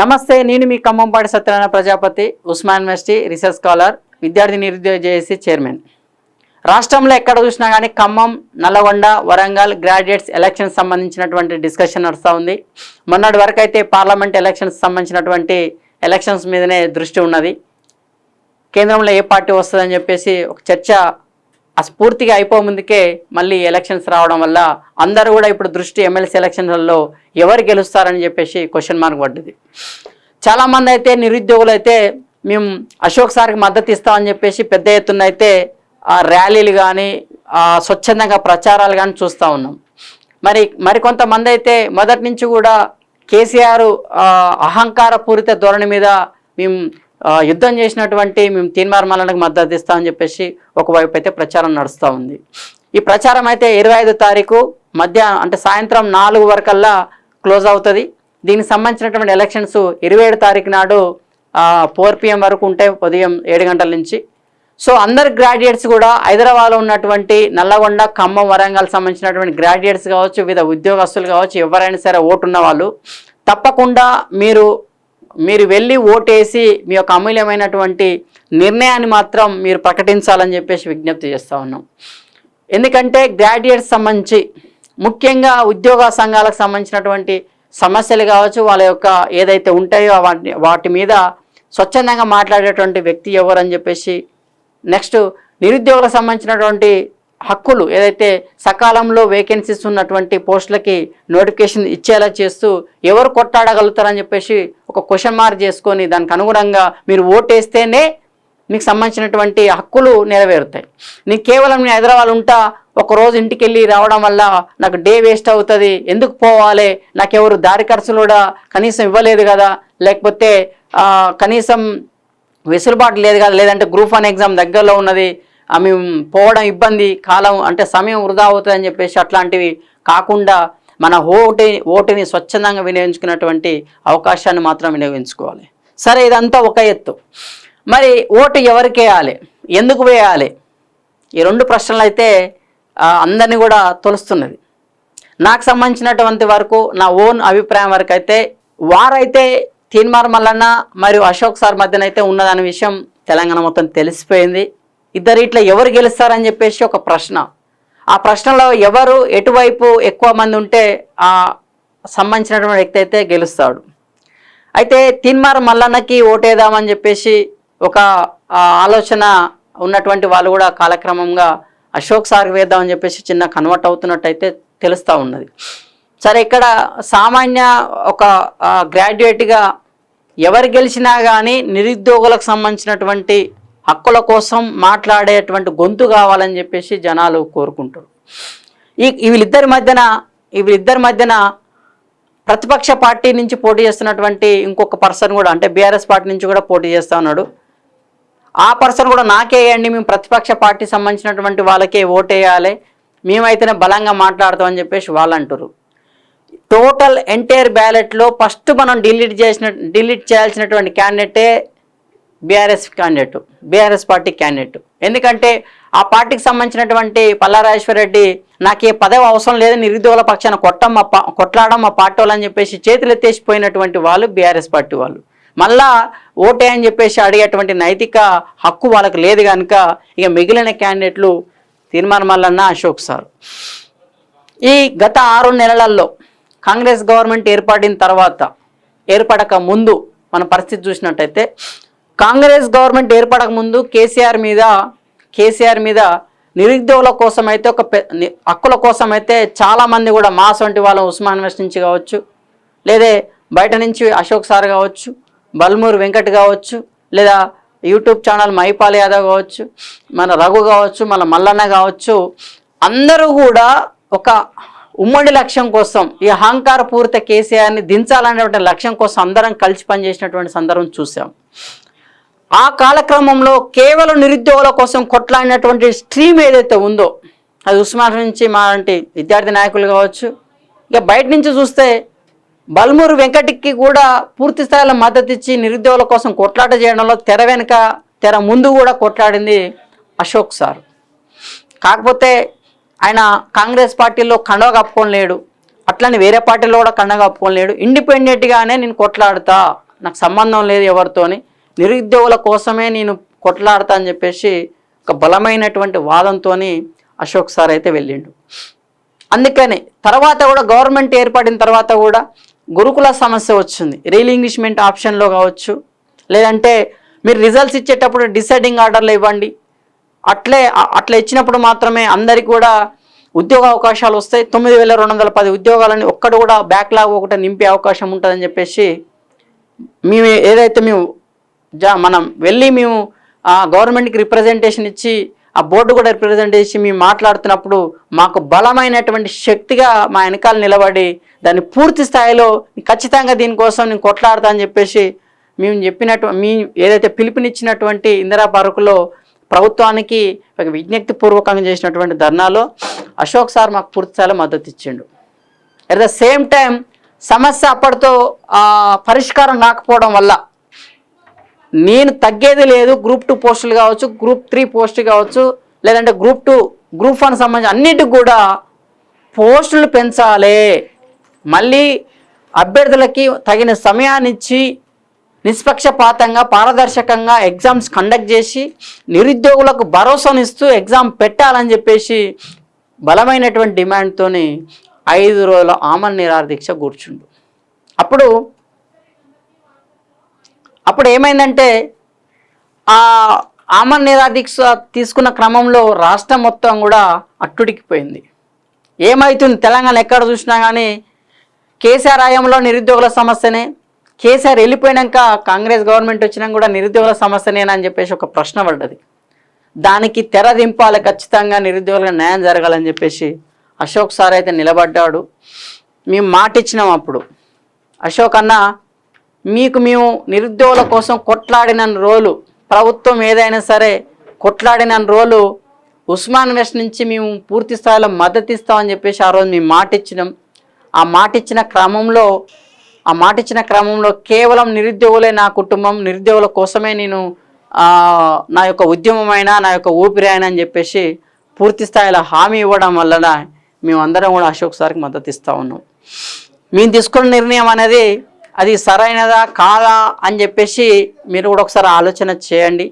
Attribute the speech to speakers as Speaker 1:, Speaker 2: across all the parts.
Speaker 1: నమస్తే నేను మీ Khammampati Satyanarayana Prajapati Osman university research scholar విద్యార్థి నిరుద్యోగ జేఏసీ చైర్మన్. రాష్ట్రంలో ఎక్కడ చూసినా కానీ ఖమ్మం నల్లగొండ వరంగల్ గ్రాడ్యుయేట్స్ ఎలక్షన్స్ సంబంధించినటువంటి డిస్కషన్ నడుస్తూ ఉంది. మొన్నటి వరకు అయితే పార్లమెంట్ ఎలక్షన్స్ సంబంధించినటువంటి ఎలక్షన్స్ మీదనే దృష్టి ఉన్నది. కేంద్రంలో ఏ పార్టీ వస్తుందని చెప్పేసి ఒక చర్చ ఆ స్ఫూర్తిగా ముందుకే మళ్ళీ ఎలక్షన్స్ రావడం వల్ల అందరూ కూడా ఇప్పుడు దృష్టి ఎమ్మెల్సీ ఎలక్షన్లలో ఎవరు గెలుస్తారని చెప్పేసి క్వశ్చన్ మార్క్ పడ్డది. చాలామంది అయితే నిరుద్యోగులు అయితే మేము అశోక్ సార్కి మద్దతు ఇస్తామని చెప్పేసి పెద్ద ఎత్తున అయితే ఆ ర్యాలీలు కానీ స్వచ్ఛందంగా ప్రచారాలు కానీ చూస్తూ ఉన్నాం. మరి మరికొంతమంది అయితే మొదటి నుంచి కూడా కేసీఆర్ అహంకార పూరిత ధోరణి మీద మేము యుద్ధం చేసినటువంటి మేము తీన్మార్ మల్లనకు మద్దతు ఇస్తామని చెప్పేసి ఒకవైపు అయితే ప్రచారం నడుస్తూ ఉంది. ఈ ప్రచారం అయితే ఇరవై ఐదు తారీఖు మధ్య అంటే సాయంత్రం నాలుగు వరకల్లా క్లోజ్ అవుతుంది. దీనికి సంబంధించినటువంటి ఎలక్షన్స్ ఇరవై ఏడు తారీఖు నాడు ఫోర్ పిఎం వరకు ఉంటాయి ఉదయం ఏడు గంటల నుంచి. సో అందరు గ్రాడ్యుయేట్స్ కూడా హైదరాబాద్లో ఉన్నటువంటి నల్లగొండ ఖమ్మం వరంగల్ సంబంధించినటువంటి గ్రాడ్యుయేట్స్ కావచ్చు వివిధ ఉద్యోగస్తులు కావచ్చు ఎవరైనా సరే ఓటున్న వాళ్ళు తప్పకుండా మీరు మీరు వెళ్ళి ఓటేసి మీ యొక్క అమూల్యమైనటువంటి నిర్ణయాన్ని మాత్రం మీరు ప్రకటించాలని చెప్పేసి విజ్ఞప్తి చేస్తూ ఉన్నాం. ఎందుకంటే గ్రాడ్యుయేట్స్ సంబంధించి ముఖ్యంగా ఉద్యోగ సంఘాలకు సంబంధించినటువంటి సమస్యలు కావచ్చు వాళ్ళ యొక్క ఏదైతే ఉంటాయో వాటి వాటి మీద స్వచ్ఛందంగా మాట్లాడేటువంటి వ్యక్తి ఎవరని చెప్పేసి నెక్స్ట్ నిరుద్యోగులకు సంబంధించినటువంటి హక్కులు ఏదైతే సకాలంలో వేకెన్సీస్ ఉన్నటువంటి పోస్టులకి నోటిఫికేషన్ ఇచ్చేలా చేస్తూ ఎవరు కొట్టాడగలుగుతారని చెప్పేసి ఒక క్వశ్చన్ మార్క్ చేసుకొని దానికి అనుగుణంగా మీరు ఓటేస్తేనే మీకు సంబంధించినటువంటి హక్కులు నెరవేరుతాయి. నీకు కేవలం నేను హైదరాబాద్ ఉంటా ఒక రోజు ఇంటికి వెళ్ళి రావడం వల్ల నాకు డే వేస్ట్ అవుతుంది ఎందుకు పోవాలి నాకెవరు దారి ఖర్చులు కూడా కనీసం ఇవ్వలేదు కదా లేకపోతే కనీసం వెసులుబాటు లేదు కదా లేదంటే గ్రూప్ వన్ ఎగ్జామ్ దగ్గరలో ఉన్నది మేము పోవడం ఇబ్బంది కాలం అంటే సమయం వృధా అవుతుంది అని చెప్పేసి అట్లాంటివి కాకుండా మన ఓటి ఓటుని స్వచ్ఛందంగా వినియోగించుకున్నటువంటి అవకాశాన్ని మాత్రం వినియోగించుకోవాలి. సరే ఇదంతా ఒక ఎత్తు. మరి ఓటు ఎవరికి వేయాలి? ఎందుకు వేయాలి? ఈ రెండు ప్రశ్నలు అయితే అందరినీ కూడా తొలుస్తున్నది. నాకు సంబంధించినటువంటి వరకు నా ఓన్ అభిప్రాయం వరకు అయితే వారైతే తీన్మార్ మల్లన్న మరియు అశోక్ సార్ మధ్యన అయితే ఉన్నదనే విషయం తెలంగాణ మొత్తం తెలిసిపోయింది. ఇద్దరు ఇట్లా ఎవరు గెలుస్తారని చెప్పేసి ఒక ప్రశ్న. ఆ ప్రశ్నలో ఎవరు ఎటువైపు ఎక్కువ మంది ఉంటే ఆ సంబంధించినటువంటి వ్యక్తి అయితే గెలుస్తాడు. అయితే తిన్మార్ మల్లన్నకి ఓటేద్దామని చెప్పేసి ఒక ఆలోచన ఉన్నటువంటి వాళ్ళు కూడా కాలక్రమంగా అశోక్ సార్కి వేద్దామని చెప్పేసి చిన్న కన్వర్ట్ అవుతున్నట్టయితే తెలుస్తూ ఉన్నది. సరే ఇక్కడ సామాన్య ఒక గ్రాడ్యుయేట్గా ఎవరు గెలిచినా కానీ నిరుద్యోగులకు సంబంధించినటువంటి హక్కుల కోసం మాట్లాడేటువంటి గొంతు కావాలని చెప్పేసి జనాలు కోరుకుంటారు. ఈ వీళ్ళిద్దరి మధ్యన వీళ్ళిద్దరి మధ్యన ప్రతిపక్ష పార్టీ నుంచి పోటీ చేస్తున్నటువంటి ఇంకొక పర్సన్ కూడా అంటే బీఆర్ఎస్ పార్టీ నుంచి కూడా పోటీ చేస్తా ఉన్నాడు. ఆ పర్సన్ కూడా నాకేయండి మేము ప్రతిపక్ష పార్టీ సంబంధించినటువంటి వాళ్ళకే ఓటేయాలి మేమైతేనే బలంగా మాట్లాడతామని చెప్పేసి వాళ్ళు అంటారు టోటల్ ఎంటైర్ బ్యాలెట్లో ఫస్ట్ మనం డిలీట్ చేసిన డిలీట్ చేయాల్సినటువంటి క్యాండిడేటే BRS candidate BRS party candidate. ఎందుకంటే ఆ పార్టీకి సంబంధించినటువంటి పల్లారాజేశ్వర రెడ్డి నాకు ఏ పదవి అవసరం లేదు నిరుద్యోగుల పక్షాన కొట్టం మా కొట్లాడడం మా పార్టీ వాళ్ళు అని చెప్పేసి చేతులు ఎత్తేసిపోయినటువంటి వాళ్ళు బీఆర్ఎస్ పార్టీ వాళ్ళు. మళ్ళా ఓటే అని చెప్పేసి అడిగేటువంటి నైతిక హక్కు వాళ్ళకు లేదు కనుక ఇక మిగిలిన క్యాండిడేట్లు తీర్మానం మల్లన్న అశోక్ సార్. ఈ గత ఆరు నెలలలో కాంగ్రెస్ గవర్నమెంట్ ఏర్పడిన తర్వాత ఏర్పడక ముందు మన పరిస్థితి చూసినట్టయితే కాంగ్రెస్ గవర్నమెంట్ ఏర్పడక ముందు కేసీఆర్ మీద కేసీఆర్ మీద నిరుద్యోగుల కోసం అయితే ఒక పె- హక్కుల కోసం అయితే చాలామంది కూడా మాస్ వంటి వాళ్ళ ఉస్మాన్ వెస్ట్ నుంచి కావచ్చు లేదే బయట నుంచి అశోక్ సార్ కావచ్చు బల్మూరు వెంకట్ కావచ్చు లేదా యూట్యూబ్ ఛానల్ మైపాల్ యాదవ్ కావచ్చు మన రఘు కావచ్చు మన మల్లన్న కావచ్చు అందరూ కూడా ఒక ఉమ్మడి లక్ష్యం కోసం ఈ అహంకార పూరిత కేసీఆర్ని దించాలనేటువంటి లక్ష్యం కోసం అందరం కలిసి పనిచేసినటువంటి సందర్భం చూసాం. ఆ కాలక్రమంలో కేవలం నిరుద్యోగుల కోసం కొట్లాడినటువంటి స్ట్రీమ్ ఏదైతే ఉందో అది ఉస్మాన్ నుంచి మా విద్యార్థి నాయకులు కావచ్చు ఇక బయట నుంచి చూస్తే బల్మూరు వెంకటికి కూడా పూర్తి స్థాయిలో మద్దతు ఇచ్చి నిరుద్యోగుల కోసం కొట్లాట చేయడంలో తెర వెనుక తెర ముందు కూడా కొట్లాడింది అశోక్ సార్. కాకపోతే ఆయన కాంగ్రెస్ పార్టీలో కండవ కప్పుకొని లేడు. అట్లని వేరే పార్టీలో కూడా కండ కప్పుకొని లేడు. ఇండిపెండెంట్గానే నేను కొట్లాడుతా. నాకు సంబంధం లేదు ఎవరితోని. నిరుద్యోగుల కోసమే నేను కొట్లాడతా అని చెప్పేసి ఒక బలమైనటువంటి వాదంతో అశోక్ సార్ అయితే వెళ్ళిండు. అందుకని తర్వాత కూడా గవర్నమెంట్ ఏర్పడిన తర్వాత కూడా గురుకుల సమస్య వచ్చింది. రీలింగ్విష్మెంట్ ఆప్షన్లో కావచ్చు లేదంటే మీరు రిజల్ట్స్ ఇచ్చేటప్పుడు డిసైడింగ్ ఆర్డర్లు ఇవ్వండి. అట్లే అట్లా ఇచ్చినప్పుడు మాత్రమే అందరికి కూడా ఉద్యోగ అవకాశాలు వస్తాయి. తొమ్మిది వేల రెండు వందల పది ఉద్యోగాలని ఒక్కడు కూడా బ్యాక్లాగ్ ఒకటి నింపే అవకాశం ఉంటుందని చెప్పేసి మేము ఏదైతే మేము జా మనం వెళ్ళి మేము ఆ గవర్నమెంట్కి రిప్రజెంటేషన్ ఇచ్చి ఆ బోర్డు కూడా రిప్రజెంట్ చేసి మేము మాట్లాడుతున్నప్పుడు మాకు బలమైనటువంటి శక్తిగా మా వెనకాల నిలబడి దాన్ని పూర్తి స్థాయిలో ఖచ్చితంగా దీనికోసం నేను కొట్లాడతా అని చెప్పేసి మేము చెప్పినట్టు మీ ఏదైతే పిలుపునిచ్చినటువంటి ఇందిరా పార్కులో ప్రభుత్వానికి ఒక విజ్ఞప్తి పూర్వకంగా చేసినటువంటి ధర్నాలో అశోక్ సార్ మాకు పూర్తి స్థాయిలో మద్దతు ఇచ్చిండు. అట్ ద సేమ్ టైం సమస్య అప్పటితో పరిష్కారం కాకపోవడం వల్ల నేను తగ్గేది లేదు గ్రూప్ టూ పోస్టులు కావచ్చు గ్రూప్ త్రీ పోస్ట్ కావచ్చు లేదంటే గ్రూప్ టూ గ్రూప్ వన్ సంబంధించి అన్నిటికి కూడా పోస్టులు పెంచాలి. మళ్ళీ అభ్యర్థులకి తగిన సమయాన్ని ఇచ్చి నిష్పక్షపాతంగా పారదర్శకంగా ఎగ్జామ్స్ కండక్ట్ చేసి నిరుద్యోగులకు భరోసానిస్తూ ఎగ్జామ్ పెట్టాలని చెప్పేసి బలమైనటువంటి డిమాండ్తో ఐదు రోజుల ఆమరణ నిరాహార దీక్ష కూర్చుండు. అప్పుడు అప్పుడు ఏమైందంటే ఆ ఆమరణ నిరాహార దీక్ష తీసుకున్న క్రమంలో రాష్ట్రం మొత్తం కూడా అట్టుడికిపోయింది. ఏమవుతుంది తెలంగాణ ఎక్కడ చూసినా కానీ కేసీఆర్ హయాంలో నిరుద్యోగుల సమస్యనే కేసీఆర్ వెళ్ళిపోయినాక కాంగ్రెస్ గవర్నమెంట్ వచ్చినా కూడా నిరుద్యోగుల సమస్యనేనని చెప్పేసి ఒక ప్రశ్న పడ్డది. దానికి తెర దింపాలి ఖచ్చితంగా నిరుద్యోగులకు న్యాయం జరగాలని చెప్పేసి అశోక్ సార్ అయితే నిలబడ్డాడు. మేము మాట ఇచ్చినాం అప్పుడు. అశోక్ అన్న మీకు మేము నిరుద్యోగుల కోసం కొట్లాడిన రోజులు ప్రభుత్వం ఏదైనా సరే కొట్లాడిన రోజులు ఉస్మాన్ వెస్ట్ నుంచి మేము పూర్తి స్థాయిలో మద్దతు ఇస్తామని చెప్పేసి ఆ రోజు మేము మాట ఇచ్చినాం ఆ మాట ఇచ్చిన క్రమంలో ఆ మాట ఇచ్చిన క్రమంలో కేవలం నిరుద్యోగులే నా కుటుంబం నిరుద్యోగుల కోసమే నేను నా యొక్క ఉద్యమమైన నా యొక్క ఊపిరి అయినా అని చెప్పేసి పూర్తి స్థాయిలో హామీ ఇవ్వడం వలన మేమందరం కూడా అశోక్ సార్కి మద్దతు ఇస్తూ ఉన్నాం. మేము తీసుకున్న నిర్ణయం అనేది అది సరైనదా కాదా అని చెప్పేసి మీరు కూడా ఒకసారి ఆలోచన చేయండి.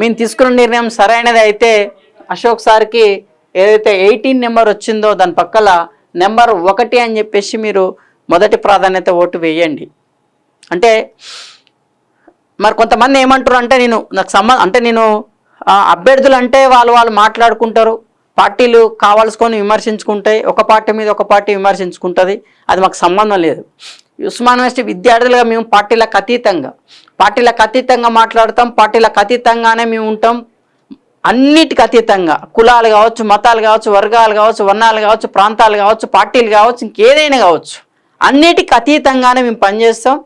Speaker 1: మేము తీసుకున్న నిర్ణయం సరైనది అయితే అశోక్ సార్కి ఏదైతే ఎయిటీన్ నెంబర్ వచ్చిందో దాని పక్కల నెంబర్ ఒకటి అని చెప్పేసి మీరు మొదటి ప్రాధాన్యత ఓటు వేయండి. అంటే మరి కొంతమంది ఏమంటారు అంటే నేను నాకు సంబంధం అంటే నేను అభ్యర్థులు అంటే వాళ్ళు వాళ్ళు మాట్లాడుకుంటారు. పార్టీలు కావాల్సుకొని విమర్శించుకుంటాయి. ఒక పార్టీ మీద ఒక పార్టీ విమర్శించుకుంటుంది. అది మాకు సంబంధం లేదు. ఉస్మాన్ యూనివర్సిటీ విద్యార్థులుగా మేము పార్టీలకు అతీతంగా పార్టీలకు అతీతంగా మాట్లాడతాం పార్టీలకు అతీతంగానే మేము ఉంటాం. అన్నిటికి అతీతంగా కులాలు కావచ్చు మతాలు కావచ్చు వర్గాలు కావచ్చు వర్ణాలు కావచ్చు ప్రాంతాలు కావచ్చు పార్టీలు కావచ్చు ఇంకేదైనా కావచ్చు. అన్నిటికి అతీతంగానే మేము పనిచేస్తాం.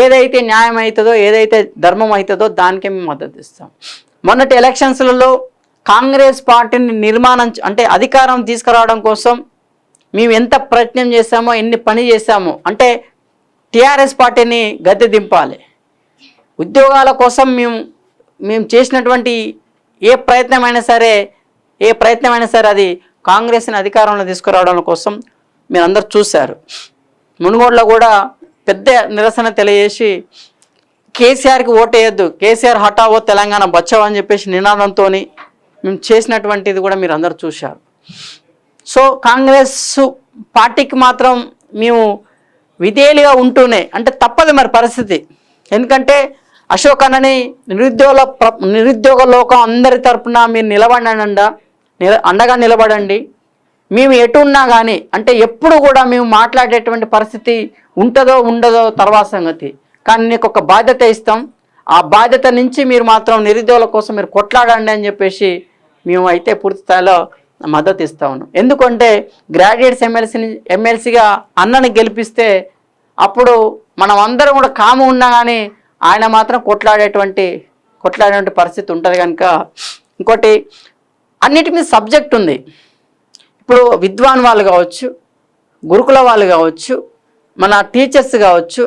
Speaker 1: ఏదైతే న్యాయం అవుతుందో ఏదైతే ధర్మం అవుతుందో దానికే మేము మద్దతు ఇస్తాం. మొన్నటి ఎలక్షన్స్లలో కాంగ్రెస్ పార్టీని నిర్మాణం అంటే అధికారం తీసుకురావడం కోసం మేము ఎంత ప్రయత్నం చేశామో ఎన్ని పని చేశామో అంటే టీఆర్ఎస్ పార్టీని గద్దె దింపాలి. ఉద్యోగాల కోసం మేము మేము చేసినటువంటి ఏ ప్రయత్నమైనా సరే ఏ ప్రయత్నమైనా సరే అది కాంగ్రెస్ని అధికారంలో తీసుకురావడం కోసం మీరు అందరు చూశారు. మునుగోడులో కూడా పెద్ద నిరసన తెలియజేసి కేసీఆర్కి ఓటేయద్దు కేసీఆర్ హఠావో తెలంగాణ బచావో అని చెప్పేసి నినాదంతో మేము చేసినటువంటిది కూడా మీరు అందరు చూశారు. సో కాంగ్రెస్ పార్టీకి మాత్రం మేము విధేయులుగా ఉంటూనే అంటే తప్పదు మరి పరిస్థితి. ఎందుకంటే అశోక్ అన్నని నిరుద్యోగ ప్ర- నిరుద్యోగ లోకం అందరి తరపున మీరు నిలబడండి నిల అండగా నిలబడండి. మేము ఎటు ఉన్నా కానీ అంటే ఎప్పుడు కూడా మేము మాట్లాడేటువంటి పరిస్థితి ఉంటుందో ఉండదో తర్వాత సంగతి. కానీ నీకు ఒక బాధ్యత ఇస్తాం. ఆ బాధ్యత నుంచి మీరు మాత్రం నిరుద్యోగుల కోసం మీరు కొట్లాడండి అని చెప్పేసి మేము అయితే పూర్తి స్థాయిలో మద్దతు ఇస్తాను ఎందుకంటే గ్రాడ్యుయేట్స్ ఎమ్మెల్సీని ఎమ్మెల్సీగా అన్నని గెలిపిస్తే అప్పుడు మనం అందరం కూడా కాము ఉన్నా కానీ ఆయన మాత్రం కొట్లాడేటువంటి కొట్లాడేటువంటి పరిస్థితి ఉంటుంది కనుక. ఇంకోటి అన్నిటి మీద సబ్జెక్ట్ ఉంది. ఇప్పుడు విద్వాన్ వాళ్ళు కావచ్చు గురుకుల వాళ్ళు కావచ్చు మన టీచర్స్ కావచ్చు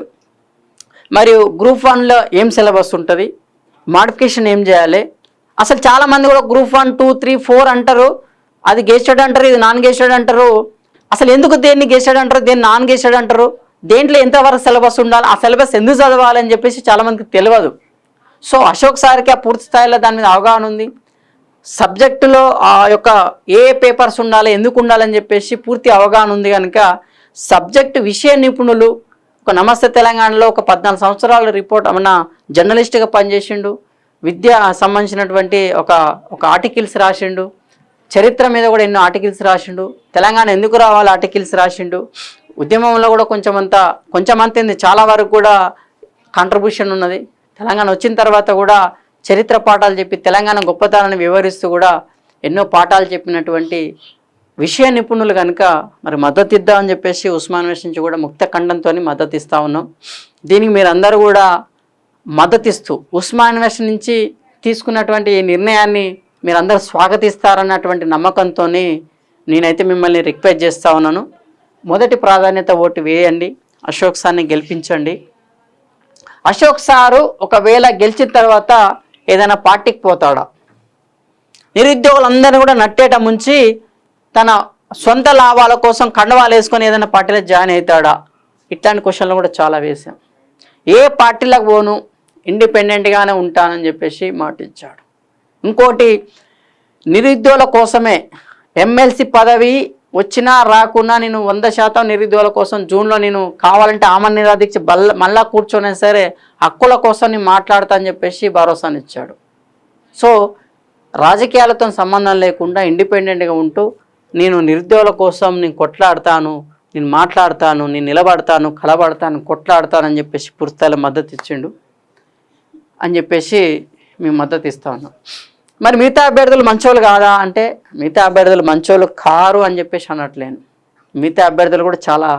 Speaker 1: మరియు గ్రూప్ వన్లో ఏం సిలబస్ ఉంటుంది? మాడిఫికేషన్ ఏం చేయాలి? అసలు చాలామంది కూడా group one two three four అంటారు. అది గెస్టెడ్ అంటారు ఇది నాన్ గెస్టెడ్ అంటారు. అసలు ఎందుకు దేన్ని గేసాడు అంటారు దేన్ని నాన్ గేసాడు అంటారు? దేంట్లో ఎంతవరకు సిలబస్ ఉండాలి ఆ సిలబస్ ఎందుకు చదవాలి అని చెప్పేసి చాలామందికి తెలియదు. సో అశోక్ సార్కి ఆ పూర్తి స్థాయిలో దాని మీద అవగాహన ఉంది. సబ్జెక్టులో ఆ యొక్క ఏ పేపర్స్ ఉండాలి ఎందుకు ఉండాలని చెప్పేసి పూర్తి అవగాహన ఉంది కనుక సబ్జెక్టు విషయ నిపుణులు ఒక నమస్తే తెలంగాణలో ఒక పద్నాలుగు సంవత్సరాల రిపోర్ట్ మన జర్నలిస్ట్గా పనిచేసిండు. విద్య సంబంధించినటువంటి ఒక ఒక ఆర్టికల్స్ రాసిండు. చరిత్ర మీద కూడా ఎన్నో ఆర్టికల్స్ రాసిండు. తెలంగాణ ఎందుకు రావాలి ఆర్టికల్స్ రాసిండు. ఉద్యమంలో కూడా కొంచెం అంత కొంచెం చాలా వరకు కూడా కాంట్రిబ్యూషన్ ఉన్నది. తెలంగాణ వచ్చిన తర్వాత కూడా చరిత్ర పాఠాలు చెప్పి తెలంగాణ గొప్పతనాన్ని వివరిస్తూ కూడా ఎన్నో పాఠాలు చెప్పినటువంటి విషయ నిపుణులు కనుక మరి మద్దతు ఇద్దామని చెప్పేసి ఉస్మాన్ వేస్ నుంచి కూడా ముక్త ఖండంతో మద్దతు ఇస్తూ ఉన్నాం. దీనికి మీరందరూ కూడా మద్దతిస్తూ ఉస్మాన్ వేస్ నుంచి తీసుకున్నటువంటి ఈ నిర్ణయాన్ని మీరందరూ స్వాగతిస్తారన్నటువంటి నమ్మకంతో నేనైతే మిమ్మల్ని రిక్వెస్ట్ చేస్తూ ఉన్నాను. మొదటి ప్రాధాన్యత ఓటు వేయండి. అశోక్ సార్ని గెలిపించండి. అశోక్ సారు ఒకవేళ గెలిచిన తర్వాత ఏదైనా పార్టీకి పోతాడా? నిరుద్యోగులందరినీ కూడా నట్టేట ముంచి తన సొంత లాభాల కోసం కండవాలు వేసుకొని ఏదైనా పార్టీలో జాయిన్ అవుతాడా? ఇట్లాంటి క్వశ్చన్లు కూడా చాలా వేశాం. ఏ పార్టీలకు పోను? ఇండిపెండెంట్గానే ఉంటానని చెప్పేసి మాట ఇచ్చాడు ఇంకోటి నిరుద్యోగుల కోసమే ఎమ్మెల్సీ పదవి వచ్చినా రాకున్నా నేను వంద శాతం నిరుద్యోగుల కోసం జూన్లో నేను కావాలంటే ఆమె నిరాదీక్ష బల్ల మళ్ళా కూర్చొని సరే హక్కుల కోసం నేను మాట్లాడతా అని చెప్పేసి భరోసానిచ్చాడు. సో రాజకీయాలతో సంబంధం లేకుండా ఇండిపెండెంట్గా ఉంటూ నేను నిరుద్యోగుల కోసం నేను కొట్లాడతాను నేను మాట్లాడతాను నేను నిలబడతాను కలబడతాను కొట్లాడతాను అని చెప్పేసి పూర్తిస్థాయిలో మద్దతు ఇచ్చిండు అని చెప్పేసి మేము మద్దతు ఇస్తా ఉన్నాం. మరి మిగతా అభ్యర్థులు మంచోళ్ళు కాదా అంటే మిగతా అభ్యర్థులు మంచోళ్ళు కారు అని చెప్పేసి అనట్లేను. మిగతా అభ్యర్థులు కూడా చాలా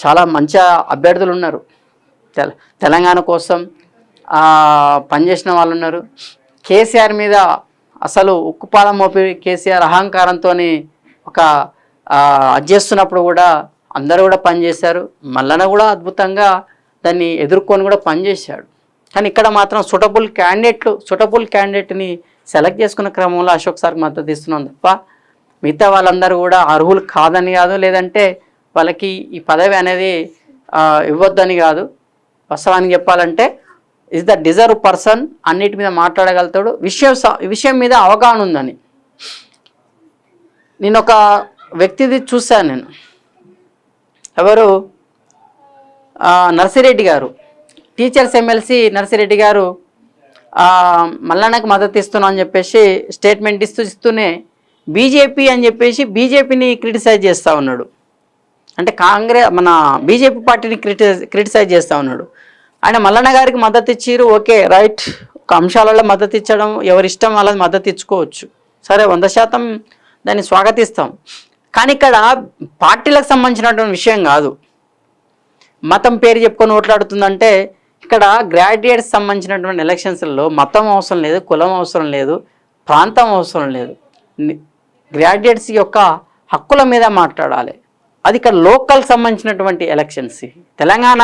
Speaker 1: చాలా మంచి అభ్యర్థులు ఉన్నారు. తెల తెలంగాణ కోసం పనిచేసిన వాళ్ళు ఉన్నారు. కేసీఆర్ మీద అసలు ఉక్కుపాలం మోపి కేసీఆర్ అహంకారంతో ఒక ఆ, చేస్తున్నప్పుడు కూడా అందరూ కూడా పనిచేశారు. మల్లన కూడా అద్భుతంగా దాన్ని ఎదుర్కొని కూడా పనిచేశాడు. కానీ ఇక్కడ మాత్రం సూటబుల్ క్యాండిడేట్లు సూటబుల్ క్యాండిడేట్ని సెలెక్ట్ చేసుకున్న క్రమంలో అశోక్ సార్కి మద్దతు ఇస్తున్నాం తప్ప మిగతా వాళ్ళందరూ కూడా అర్హులు కాదని కాదు లేదంటే వాళ్ళకి ఈ పదవి అనేది ఇవ్వద్దని కాదు. వాస్తవానికి చెప్పాలంటే ఇస్ ద డిజర్వ్ పర్సన్ అన్నిటి మీద మాట్లాడగలుగుతాడు. విషయం స- విషయం మీద అవగాహన ఉందని. నేను ఒక వ్యక్తిది చూశాను నేను. ఎవరు? నర్సిరెడ్డి గారు. టీచర్స్ ఎమ్మెల్సీ నర్సిరెడ్డి గారు మల్లన్నకు మద్దతు ఇస్తున్నాం అని చెప్పేసి స్టేట్మెంట్ ఇస్తూ ఇస్తూనే బీజేపీ అని చెప్పేసి బీజేపీని క్రిటిసైజ్ చేస్తూ ఉన్నాడు. అంటే కాంగ్రెస్ మన బీజేపీ పార్టీని క్రిటిసైజ్ క్రిటిసైజ్ చేస్తూ ఉన్నాడు. ఆయన మల్లన్న గారికి మద్దతు ఇచ్చిరు ఓకే రైట్ ఒక అంశాలలో మద్దతు ఇచ్చడం ఎవరి ఇష్టం వాళ్ళది మద్దతు ఇచ్చుకోవచ్చు. సరే వంద శాతం దాన్ని స్వాగతిస్తాం. కానీ ఇక్కడ పార్టీలకు సంబంధించినటువంటి విషయం కాదు. మతం పేరు చెప్పుకొని ఓట్లాడుతుందంటే ఇక్కడ గ్రాడ్యుయేట్స్ సంబంధించినటువంటి ఎలక్షన్స్లో మతం అవసరం లేదు కులం అవసరం లేదు ప్రాంతం అవసరం లేదు. గ్రాడ్యుయేట్స్ యొక్క హక్కుల మీద మాట్లాడాలి. అది ఇక్కడ లోకల్ సంబంధించినటువంటి ఎలక్షన్స్ తెలంగాణ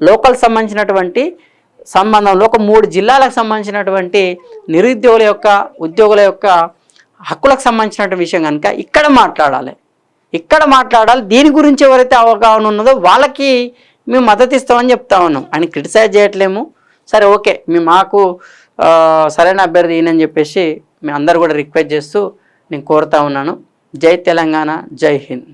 Speaker 1: లోకల్ సంబంధించినటువంటి సంబంధంలో ఒక మూడు జిల్లాలకు సంబంధించినటువంటి నిరుద్యోగుల యొక్క ఉద్యోగుల యొక్క హక్కులకు సంబంధించినటువంటి విషయం కనుక ఇక్కడ మాట్లాడాలి. ఇక్కడ మాట్లాడాలి దీని గురించి ఎవరైతే అవగాహన ఉన్నదో వాళ్ళకి మేము మద్దతు ఇస్తామని చెప్తా ఉన్నాం. ఆయన క్రిటిసైజ్ చేయట్లేము. సరే ఓకే. మేము మాకు సరైన అభ్యర్థి ఈయనని చెప్పేసి మేము అందరు కూడా రిక్వెస్ట్ చేస్తూ నేను కోరుతా ఉన్నాను. జై తెలంగాణ జై హింద్.